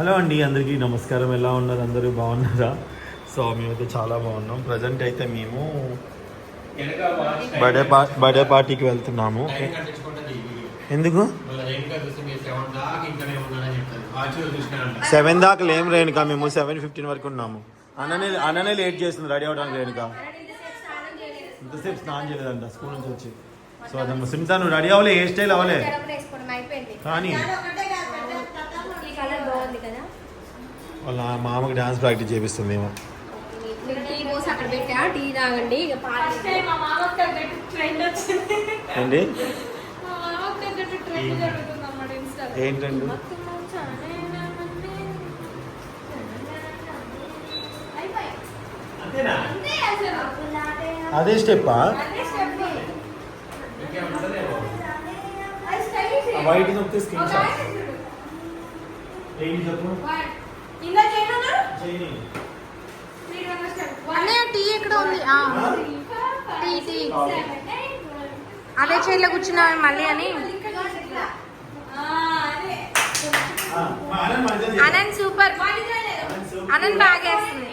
Hello అండి అందరికీ నమస్కారం. ఎలా ఉన్నారు? అందరూ బాగున్నారా? సో మేమైతే చాలా బాగున్నాం. ప్రజెంట్ అయితే మేము బర్త్డే పా బర్త్డే పార్టీకి వెళ్తున్నాము. ఎందుకు? సెవెన్ దాకా లేం రేణుక మేము సెవెన్ ఫిఫ్టీన్ వరకు ఉన్నాము. అన్ననే అన్ననే లేట్ చేస్తుంది రెడీ అవడానికి రేణుక ఇంతసేపు స్నానం చేయలేదంట స్కూల్ నుంచి వచ్చి. సో అదమ్మ సునీత నువ్వు రెడీ అవ్వలే ఏ స్టైల్ అవ్వలే. కానీ ఈ కలర్ బాగుంది కదా వాళ్ళ మామకి డాన్స్ ప్రాక్టీస్ చేపిస్తుంది ఏమో మీరు టీ పోసి అక్కడ పెట్టా తాగండి ఇక ఇన్స్టాలో ఏంటండి? అదే స్టెప్పా. వైట్ నొక్కితే షాట్. ఏంటి చెప్పు? టీ ఎక్కడ ఉంది? ఆ, టీ, టీ. అదే చైర్లో కూర్చున్నావు మళ్ళీ అని. అనంత్ సూపర్. అనంత్ బాగా వేస్తుంది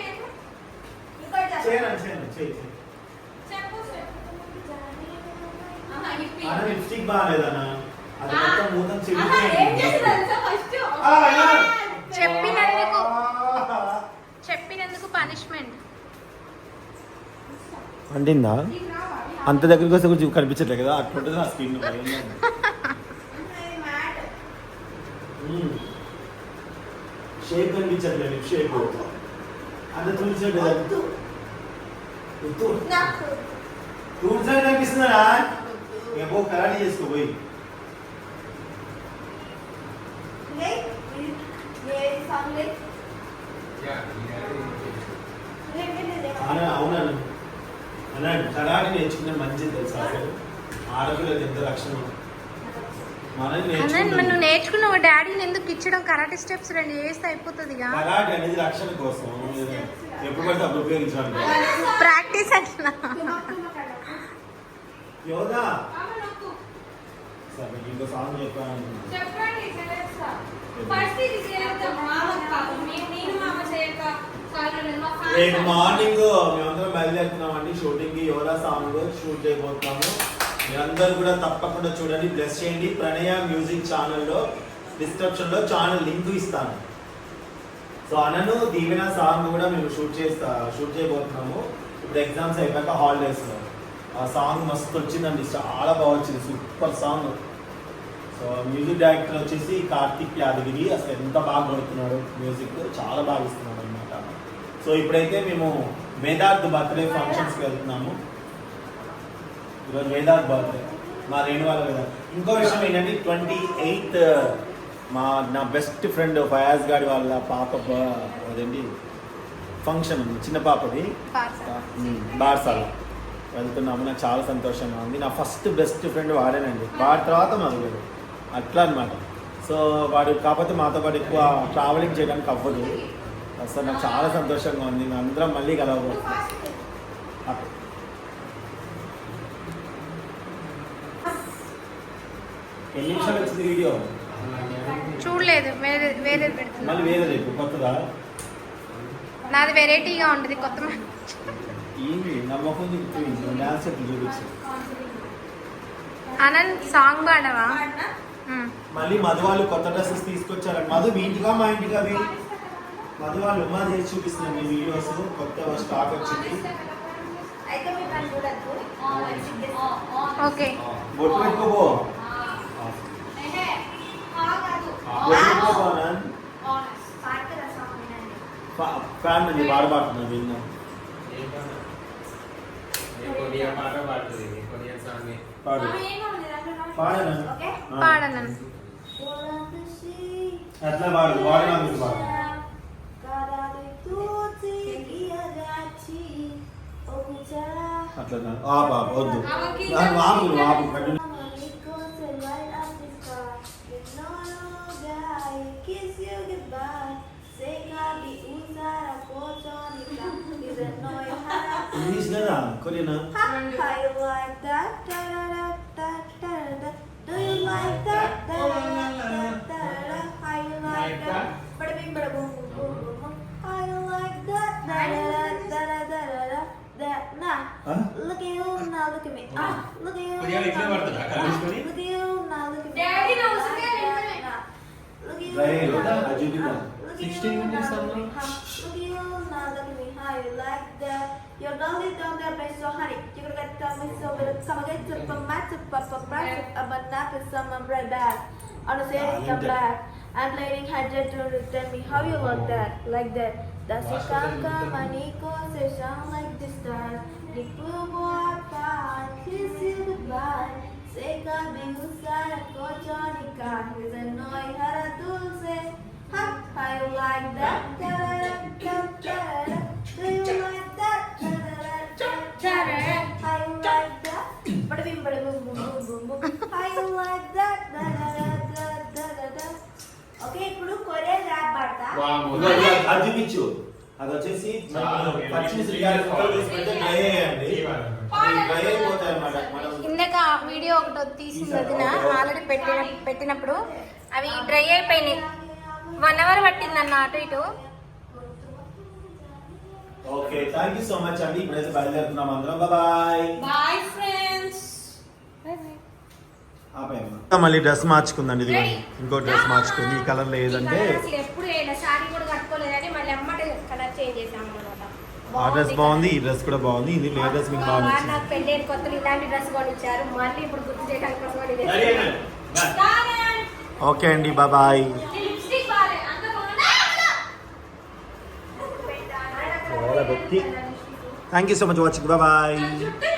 లిప్స్టిక్ బాగాలేదన్నా. అది మొత్తం మూతం చెప్పినందుకు అంటిందా? అంత దగ్గరికి వస్తే కొంచెం కనిపించట్లేదు కదా? అట్లుంటుంది నా స్క్రీన్ షేప్ కనిపించట్లేదు షేప్. అంత తులిచట్లేదు తులిచట్టు కనిపిస్తుందా? పో కరాటీ చేసుకోపోయి అవునా? అన్నాడు కరాటే నేర్చుకునే మంచిది తెలుసా అసలు? ఆడపిల్లకి ఎంత నువ్వు నేర్చుకుంటాను నేర్చుకున్నావు డాడీని ఎందుకు ఇచ్చడం? కరాటే స్టెప్స్ రెండు చేస్తే అయిపోతుంది కరాటే అనేది రక్షణ కోసం. ఎప్పుడు పడితే అప్పుడు ఉపయోగించడానికి ప్రాక్టీస్ అట్లా. యోగా సరే ఇంకో సాంగ్ చెప్పాను చెప్పండి ఫస్ట్ ఇది మేము నేను మామ చేయక రేపు మార్నింగ్ మేమందరం బయలుదేరుతున్నామండి. షూటింగ్ యోగా సాంగ్ షూట్ చేయబోతున్నాము. మీరందరూ కూడా తప్పకుండా చూడండి. బ్లెస్ చేయండి. ప్రణయ మ్యూజిక్ ఛానల్లో డిస్క్రిప్షన్లో ఛానల్ లింక్ ఇస్తాను. సో అనను దీవెన సాంగ్ కూడా మేము షూట్ చేస్తా షూట్ చేయబోతున్నాము. ఇప్పుడు ఎగ్జామ్స్ అయిపోయాక హాలిడేస్ ఆ సాంగ్ మస్తు వచ్చిందండి. చాలా బాగా వచ్చింది. Super song so music director వచ్చేసి కార్తిక్ యాదగిరి. అసలు ఎంత బాగా కొడుతున్నాడు మ్యూజిక్ చాలా బాగా ఇస్తున్నాడు అనమాట సో ఇప్పుడైతే మేము వేదార్థ్ బర్త్డే ఫంక్షన్స్కి వెళ్తున్నాము. ఈరోజు వేదార్థ్ బర్త్డే. మా రేణు వాళ్ళ వేదార్థ్ ఇంకో విషయం ఏంటంటే ట్వంటీ ఎయిత్ మా నా బెస్ట్ ఫ్రెండ్ ఫయాజ్ గారి వాళ్ళ పాప అదేంటి? ఫంక్షన్ ఉంది. చిన్న పాపది. బార్సాల వెళ్తున్నాము. నాకు చాలా సంతోషంగా ఉంది. నా ఫస్ట్ బెస్ట్ ఫ్రెండ్ వాడేనండి. వాడి తర్వాత మధుడు అట్లా అనమాట సో వాడు కాకపోతే మాతో పాటు ఎక్కువ ట్రావెలింగ్ చేయడానికి అవ్వదు. అసలు నాకు చాలా సంతోషంగా ఉంది. అందరం మళ్ళీ కలవబోతున్నాం. ఎన్ని నిమిషాలు వచ్చింది వీడియో? చూడలేదు. వేరే వేరే మళ్ళీ వేరే రేపు కొత్తదా? నాది వెరైటీగా ఉంటుంది కొత్త ఏంటి నా ముఖం చూపించు డాన్స్ ఎట్లు చూపించు. అనంత్ సాంగ్ పాడవా. మళ్ళీ మధు వాళ్ళు కొత్త డ్రెస్సెస్ తీసుకొచ్చారు మధు మీ ఇంటిగా మా ఇంటిగా అవి మధు వాళ్ళు ఉమా చేసి చూపిస్తున్నారు మీ వీడియోస్. కొత్త స్టాక్ వచ్చింది. ఓకే. బొట్టు పెట్టుకోబో ఫ్యాన్ విన్నా కొద్దిగా పాట పాడుతుంది కొద్దిగా సాంగ్ పాడు ఆమె ఏమో ఉంది దాంట్లో పాడనా ఓకే ఆ. పాడనను అట్లా పాడు బాడీ లాంగ్వేజ్ పాడు అట్లా కాదు. ఆపు ఆపు వద్దు ఆమెకి నాకు ఆపు నువ్వు ఆపు కంటిన్యూ ఇంగ్లీష్ లేదా కొరియనా Do you like that? Da, da, English కదా కొరియనా Look at you now, look at me. Ah, look at you. Look at you now, look at me. Daddy knows again. Look at you now. Look at you now. Look at you now, look at me. Hi, you like that? You're lonely down there, but so honey. You're gonna ዮርዳኖስ ዶንደ በሶሃኒ ይቅርቀታ ምሶ በሰማገት ተፈማት ተፈፋት አባና ተሰማ ብረባት honestly about I'm playing hundred to tell me how you look oh. that like that. Does it come come and equals it sound like the stars? అది చూపించు అది వచ్చేసి ఇందాక video ఒకటి తీసింది వదిన already పెట్టిన పెట్టినప్పుడు అవి డ్రై అయిపోయినాయి. వన్ అవర్ పట్టిందన్న అటు ఇటు. Okay thank you so much అండి. ఇప్పుడైతే బయలుదేరుతున్నాం అందరం. బాయ్ బాయ్ ఫ్రెండ్స్ మళ్ళీ డ్రెస్ మార్చుకుందండి ఇది ఇంకో డ్రెస్ మార్చుకుంది. ఈ కలర్ లేదంటే ఎప్పుడు వేయలే సారీ కూడా కట్టుకోలేదని మళ్ళీ అమ్మట కలర్ చేంజ్ చేసాం అనమాట ఆ డ్రెస్ బాగుంది ఈ డ్రెస్ కూడా బాగుంది ఇది ఏ డ్రెస్ మీకు బాగా నచ్చింది. నాకు పెళ్ళి కొత్తలు ఇలాంటి డ్రెస్ కొనిచ్చారు మళ్ళీ ఇప్పుడు గుర్తు చేయడానికి కోసం. ఓకే అండి బాయ్ లిప్స్టిక్ బాలే అంత బాగుందా? Thank you so much watching bye జుట్టు